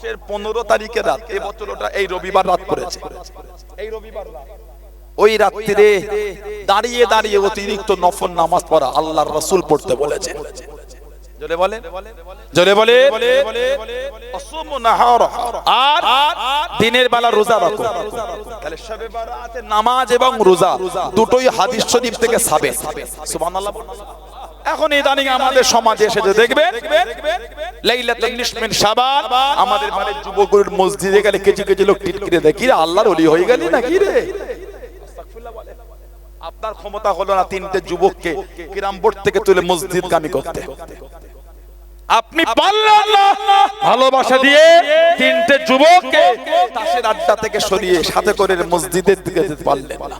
মাসের পনেরো তারিখের রাত, এই বছর ওটা এই রবিবার রাত করেছে এই রবিবার রাত ওই রাত্রিরে দাঁড়িয়ে দাঁড়িয়ে অতিরিক্ত নফল নামাজ পড়া আল্লাহর রসুল পড়তে বলেছে। নামাজ এবং রোজা দুটোই হাদিস শরীফ থেকে সাবেত সুবহানাল্লাহ। এখন ইদানিং আমাদের সমাজে এসে যে শাবান, আমাদের বাড়ির যুবকগুলোর মসজিদে গেলে কেজি কেজি লোক টিটকিরে দেয়। কি রে, আল্লাহর ওলি হয়ে গেলি না কি রে? আপনার ক্ষমতা হলো না তিনটে যুবককে কিরাম বোর্ড থেকে তুলে মসজিদ গামি করতে। আপনি পারলেন না। ভালোবাসা দিয়ে তিনটে যুবককে তাসের আড্ডা থেকে সরিয়ে সাথে করে মসজিদের দিকে পারলেন না।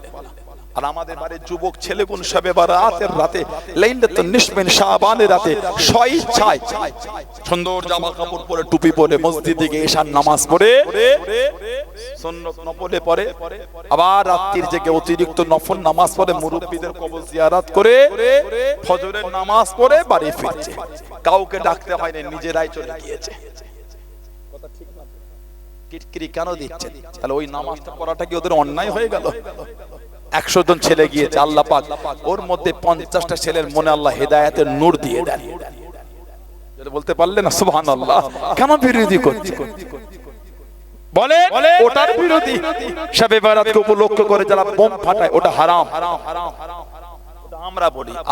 আর আমাদের বাড়ির যুবক ছেলেগুন সবে বা রাতের রাতে লাইলাতুন রাতে সুন্দর জামা কাপড় পরে টুপি পরে মসজিদে গিয়ে এশার নামাজ পড়ে আবার জেগে অতিরিক্ত নফল নামাজ পড়ে করে, ফজরের নামাজ পড়ে, বাড়ি ফিরছে। কাউকে ডাকতে নিজেরাই চলে গিয়েছে। কিটকিরি কেন দিচ্ছে তাহলে ওই নামাজটা পড়াটা কি ওদের অন্যায় হয়ে গেল? একশো জন ছেলে গিয়েছে, আল্লাহ পাক ওর মধ্যে পঞ্চাশটা ছেলের মনে আল্লাহ হেদায়েতের নূর দিয়ে দেন। বলতে পারলে না সুবহান আল্লাহ কেন বিরোধী। করছে উপলক্ষ করে যারা বোম ফাটায়, ওটা হারাম।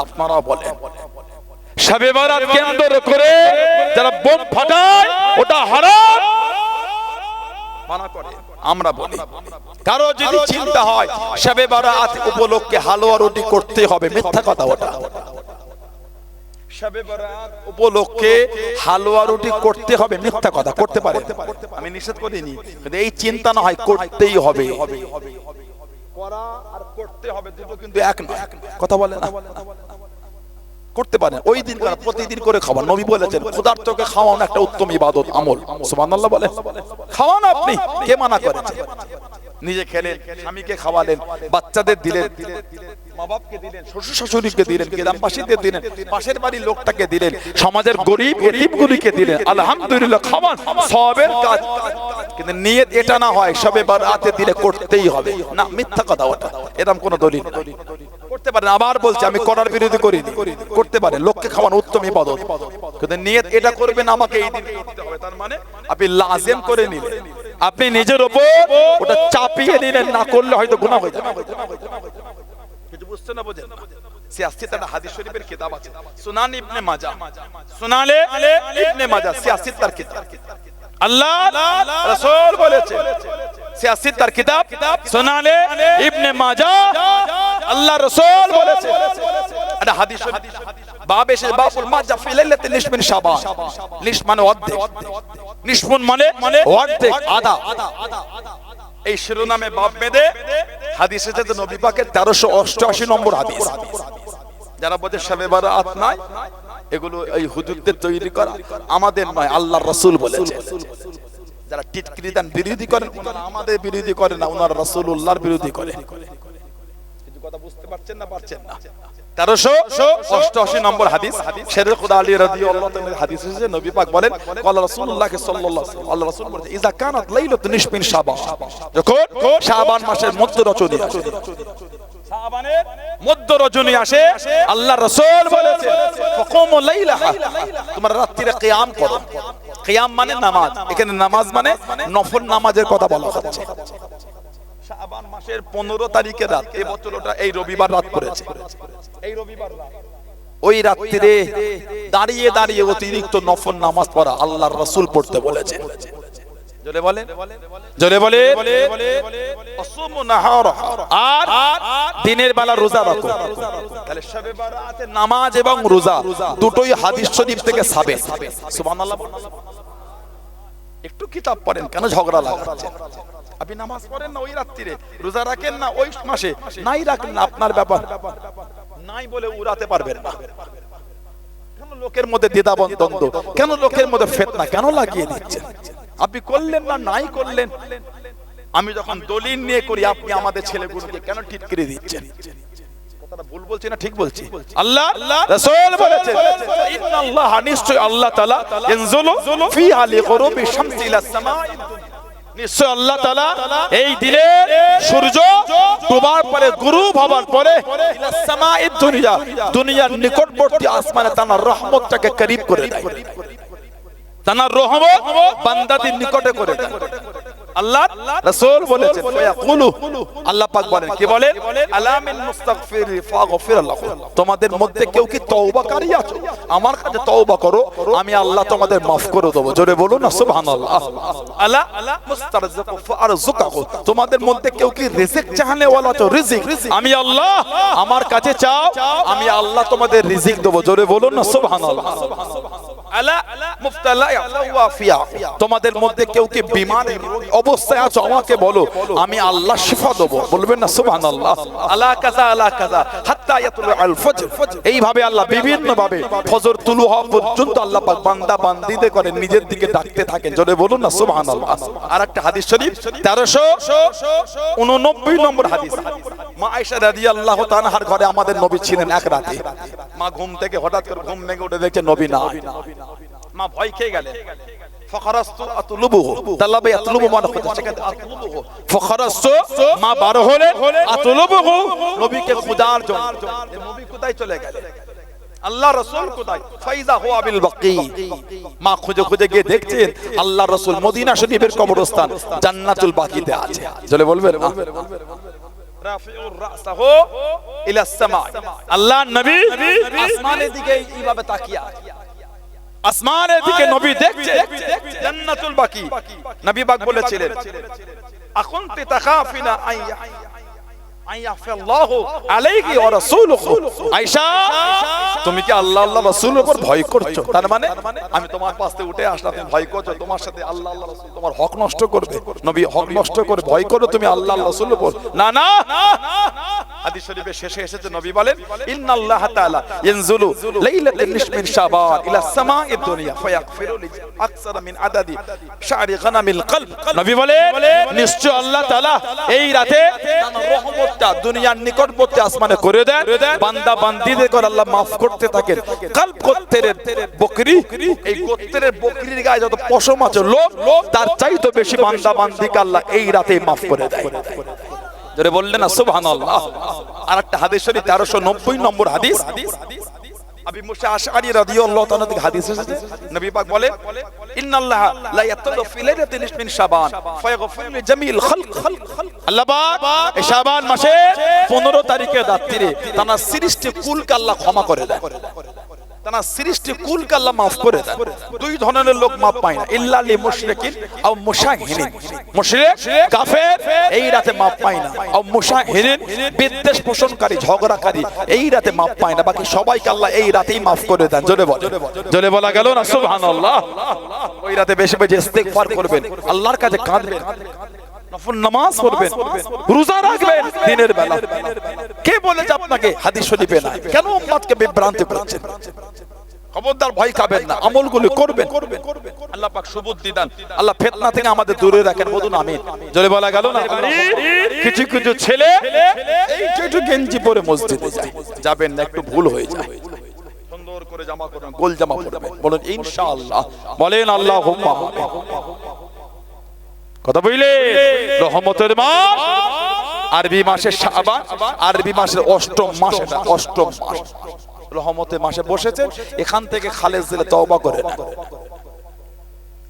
আপনারা বলেন। করে যারা বোম ফাটায়, ওটা হারাম। মানা করে। আমরা বলি কারও যদি চিন্তা হয় সবে বারাত উপলক্ষে হালুয়া রুটি করতে হবে মিথ্যা কথা ওটা। উপলক্ষে হালুয়া রুটি করতে হবে মিথ্যা কথা করতে পারে আমি নিষেধ করিনি কিন্তু এই চিন্তা না হয় করতেই হবে। করা আর করতে হবে দুটো কিন্তু এক নয়। কথা বলে না। করতে পারেন ওই দিন করে প্রতিদিন করে খাওয়ান। নবী বলেছেন ক্ষুধার্তকে খাওয়ানো একটা উত্তম ইবাদত, আমল। সুবহানাল্লাহ বলে। খাওয়ান আপনি। কে মানা করেছে? নিজে খেলেন, স্বামীকে খাওয়ালেন, বাচ্চাদের দিলেন সমাজের দিলেন। এটা না হয়, সবে দিলে করতেই হবে। না, মিথ্যা কথা ওটা। এরকম কোনো দলিল। করতে পারেন আবার বলছি আমি করার বিরোধী করিনি করতে পারেন লোককে খাওয়ানো উত্তম ইবাদত কিন্তু নিয়ত এটা করবেন আমাকে এই দিন করতে হবে তার মানে আপনি লাজেম করে নিলেন আপনি নিজের উপর ওটা চাপিয়ে নিলেন না করলে হয়তো গুনাহ হয়ে যাবে কিছু বুঝতে না বোঝেন সিয়াসি তার হাদিস শরীফের কিতাব আছে সুনান ইবনে মাজাহ সুনালে ইবনে মাজাহ সিয়াসি তার কিতাব আল্লাহ রাসূল বলেছে সিয়াসি তার কিতাব সুনালে ইবনে মাজাহ আল্লাহ রাসূল বলেছে। এটা হাদিস বাব এসে বাবুল মাজা ফি লাইলাতিন নিসমিন শাবান। মানে অর্ধেক। নিসফুন মানে অর্ধেক আধা এই শিরোনামে বাপ বেঁধে হাদিস এসেছে নবী পাকের তেরোশো অষ্টআশি নম্বর হাদিস। যারা বলছে সবে বারাত নয় এগুলো এই হুজুরদের তৈরি করা। আমাদের নয়, আল্লাহর রসুল বলেছে। যারা টিটকিরি দেন বিরোধী করেন ওনারা আমাদের বিরোধী করে না ওনার রসুল্লাহর বিরোধী করে। কথা বুঝতে পারছেন না পারছেন না? তেরোশো অষ্টআশি নম্বর হাদিস শেরের আলী হাদিস এসেছে, নবী পাক বলেন সাল্লাল্লাহু আলাইহি ওয়াসাল্লাম আল্লাহ কানাত লাইলাতুন শাবান। যখন শাবান মাসের মধ্য আসে মধ্য রজনী আসে আল্লাহ রাসূল বলেছে রাত্রিরে করো। মানে নামাজ। এখানে নামাজ মানে নামাজের কথা বলা হচ্ছে। শাবান মাসের পনেরো তারিখের রাত বছর এই রবিবার রাত এই রবিবার ওই রাত্রিরে দাঁড়িয়ে দাঁড়িয়ে অতিরিক্ত নফল নামাজ পড়া আল্লাহর রসুল পড়তে বলেছে। জোরে বলে জোরে বলে। আর দিনের বেলা রোজা রাখো। তাহলে শবে বারাতে নামাজ এবং রোজা দুটোই হাদিস শরীফ থেকে সাবেত সুবহানাল্লাহ একটু কিতাব পড়েন, কেন ঝগড়া লাগাচ্ছেন? আপনি নামাজ পড়েন না ওই রাত্রিরে? রোজা রাখেন না ওই মাসে? নাই রাখেন না আপনার ব্যাপার। নাই বলে উড়াতে পারবেন না। কেন লোকের মধ্যে দ্বিধাবন দ্বন্দ্ব কেন লোকের মধ্যে ফেতনা? কেন লাগিয়ে দিচ্ছেন? আপনি করলেন না নাই করলেন? আমি যখন দলিল নিয়ে করি আপনি আমাদের ছেলেগুলোকে কেন টিটকিরি দিচ্ছেন? কথাটা ভুল বলছি না ঠিক বলছি? আল্লাহ রাসূল বলেছেন ইন্নাল্লাহ নিশ্চয় আল্লাহ তাআলা ইনজুলু ফি আলি গুরুবি শামসি ইলা সামাই নিশ্চয় আল্লাহ তাআলা এই দিনে সূর্য ডোবার পরে গুরুব হবার পরে ইলা সামাই দুনিয়া দুনিয়ার নিকটবর্তী আসমানে তার রহমতটাকে করিব করে দেয়। তার রহমত বান্দাদের নিকটে করে দেয়। আল্লাহ রাসূল বলেছেন, ফায়াকুলু আল্লাহ পাক বলেন, কি বলেন? আলামিন মুস্তাগফির ফাগফির তোমাদের মধ্যে কেউ কি তওবাকারী আছো? আমার কাছে তওবা করো, আমি আল্লাহ তোমাদের maaf করে দেব। জোরে বলুন না, সুবহানাল্লাহ। আলা মুস্তারজিকু ফারজুকাহু তোমাদের মধ্যে কেউ কি রিজিক চাহনে ওয়ালা আছো? রিজিক। আমি আল্লাহ, আমার কাছে চাও, আমি আল্লাহ তোমাদের রিজিক দেব জোরে বলুন না, সুবহানাল্লাহ। তোমাদের মধ্যে কেউ কি বিমার অবস্থায় আছো? আমাকে বলো, আমি আল্লাহ শিফা দেব। বলবেন না, সুবহানাল্লাহ। আলা কাজা আলা কাজা হাত্তা ইয়াতুল আল ফজর। এইভাবে আল্লাহ বিভিন্ন ভাবে ফজর তুলু হওয়া পর্যন্ত আল্লাহ পাক বান্দা বান্দিদের করে নিজের দিকে ডাকতে থাকেন। জোরে বলুন না, সুবহানাল্লাহ। আর একটা হাদিস শরীফ 1389 নম্বর হাদিস। মা আয়েশা রাদিয়াল্লাহু তাআলার ঘরে আমাদের নবী ছিলেন এক রাতে। মা ঘুম থেকে হঠাৎ করে ঘুম ভেঙে উঠে দেখছে নবী না মা ভয় খেয়ে গেলেন মানে মা আল্লাহ রসুল মা খুঁজে খুঁজে গিয়ে দেখছেন, আল্লাহ রসুল মদিনা শরীফের কবরস্থান জান্নাতুল বাকিতে আছে। চলে বলবেন রাফিউর রাসাহু ইলা সামা আল্লাহ নবী আসমানের দিকে এইভাবে তাকিয়ে আছে আসমানের দিকে নবী দেখছে জান্নাতুল বাকি নবী পাক বলেছিলেন এখন তে তাখাফিনা আইয়া তুমি কি আল্লাহ আল্লাহ, রসুলের উপর ভয় করছ? তার মানে আমি তোমার পাশ উঠে আসলাম ভয় করছ, তোমার সাথে আল্লাহ আল্লাহ তোমার হক নষ্ট করবে। নবী হক নষ্ট করে ভয় করো তুমি আল্লাহ আল্লাহ উপর। না না, হাদিস শরীফে শেষে এসেছে, নবী বলেন, ইন্নাল্লাহ তাআলা ইয়ানজুলু লাইলাতান নিসমিন শাবান ইলা সামাঈদ দুনিয়া ফায়াগফিরু লি আকসার মিন আদাদি শা'রি গানামিল কলব। নবী বলেন নিশ্চয় আল্লাহ তাআলা এই রাতে তার রহমতটা দুনিয়ার নিকটবর্তী আসমানে করে দেন। বান্দা বান্দিদের করে আল্লাহ maaf করতে থাকেন। কলব গোত্রের বকরি এই গোত্রের বকরির গায়ে যত পশম আছে লোভ তার চাইতে বেশি বান্দা বান্দিকে আল্লাহ এই maaf করে দেয়। বললেন সুবহানাল্লাহ। আর একটা হাদিস শরীফ 1390 নম্বর হাদিস। আবি মুসা আশআরি রাদিয়াল্লাহু তাআলা থেকে হাদিস এসেছে, নবী পাক বলে, ইন্নাল্লাহ লা লাইলাতিন মিন শাবান, ফায়াগফির লি জামিল খালক। আল্লাহ পাক, এই শাবান মাসে 15 তারিখে তানা সৃষ্টি কুলকে আল্লাহ ক্ষমা করে দেয়। তারা সৃষ্টি কুলকে আল্লাহ মাফ করে দেন। দুই ধরনের লোক মাফ পায় না। ইল্লা লি মুশরিকিন আও মুশাহিরিন মুশরিক, কাফের, এই রাতে মাফ পায় না। আও মুশাহিরিন বিদ্বেষ পোষণকারী, ঝগড়াকারী, এই রাতে মাফ পায় না। বাকি সবাইকে আল্লাহ এই রাতেই মাফ করে দেন। জোরে বল জোরে বলা গেল না? সুবহানাল্লাহ। ওই রাতে বেশি বেশি করবেন। আল্লাহর কাছে কাঁদবেন। নফল নামাজ পড়বেন। রোজা রাখবেন দিনের বেলা। কে বলেছে আপনাকে হাদিস শরীফে না কেন উম্মতকে বিভ্রান্ত করছেন? খবরদার ভয় খাবেন না আমলগুলো করবেন। আল্লাহ পাক সুবুদ্ধি দান। আল্লাহ ফিতনা থেকে আমাদের দূরে রাখেন বলুন আমিন। জোরে বলা গেল না? কিছু কিছু ছেলে এই একটু গেঞ্জি পরে মসজিদে যায়। যাবেন না একটু ভুল হয়ে যায়। সুন্দর করে জামা পরবেন গোল জামা পরবেন বলুন ইনশাআল্লাহ। বলেন আল্লাহুম্মা কথা বুঝলে রহমতের মাস। আরবি মাসের শাবান আরবি মাসের অষ্টম মাস এটা অষ্টম মাস। রহমতের মাসে বসেছে এখান থেকে খালেজ দিলে তওবা করে নেন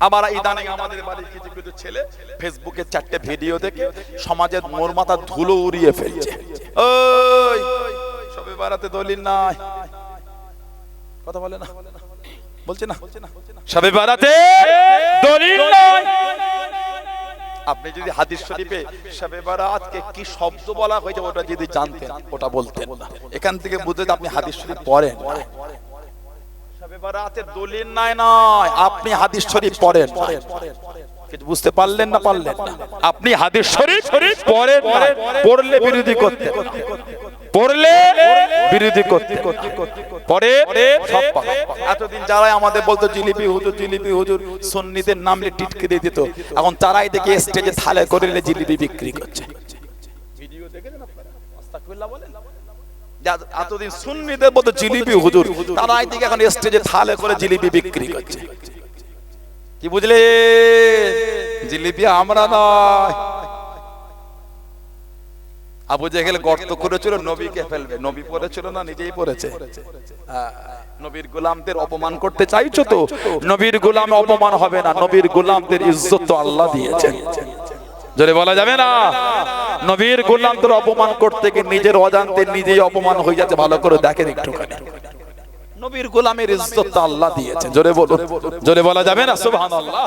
আবার ইদানিং আমাদের বাড়ির কিছু কিছু ছেলে ফেসবুকে চারটে ভিডিও দেখে সমাজের মোর মাথা ধুলো উড়িয়ে ফেলছে। ওই সবে বারাতে দলিল নাই। কথা বলে না? বলছে না? সবে বারাতে দলিল নাই। আপনি যদি হাদিস শরীফে শবে বারাতকে কি শব্দ বলা হয়েছে, ওটা যদি জানতেন, ওটা বলতেন না। এখান থেকে বুঝতে আপনি হাদিস শরীফ পড়েন। শবে বারাতের দলিল নাই নয় আপনি হাদিস শরীফ পড়েন বুঝতে পারলেন না পারলেন না। আপনি হাদিস শরীফ পড়েন পড়লে বিরোধী করতে পড়লে বিরোধী করতে। পরে সব পাবে। এতদিন যারাই আমাদের বলতো জিলিপি হুজুর জিলিপি হুজুর সন্নিদের নামলে টিটকে দিয়ে দিত। এখন তারাই দেখে স্টেজে থালে করে জিলিপি বিক্রি করছে। ভিডিও দেখেছেন আপনারা? বলেন। এতদিন সুন্নিদের মতো জিলিপি হুজুর তারাই দিকে এখন স্টেজে থালে করে জিলিপি বিক্রি করছে। কি বুঝলে জিলিপি আমরা নয়। আবু জেহেল গর্ত করেছিল নবীকে ফেলবে। নবী পড়েছিল না নিজেই পড়েছে। নবীর গোলামদের অপমান করতে চাইছো তো? নবীর গোলামে অপমান হবে না। নবীর গোলামদের ইজ্জত তো আল্লাহ দিয়েছেন জোরে বলা যাবে না? নবীর গোলামদের অপমান করতে গিয়ে নিজের অজান্তে নিজেই অপমান হয়ে যাচ্ছে। ভালো করে দেখেন একটুখানি। নবীর গোলামের ইজ্জত তো আল্লাহ দিয়েছে। জোরে বলুন। জোরে বলা যাবে না? সুবহানাল্লাহ।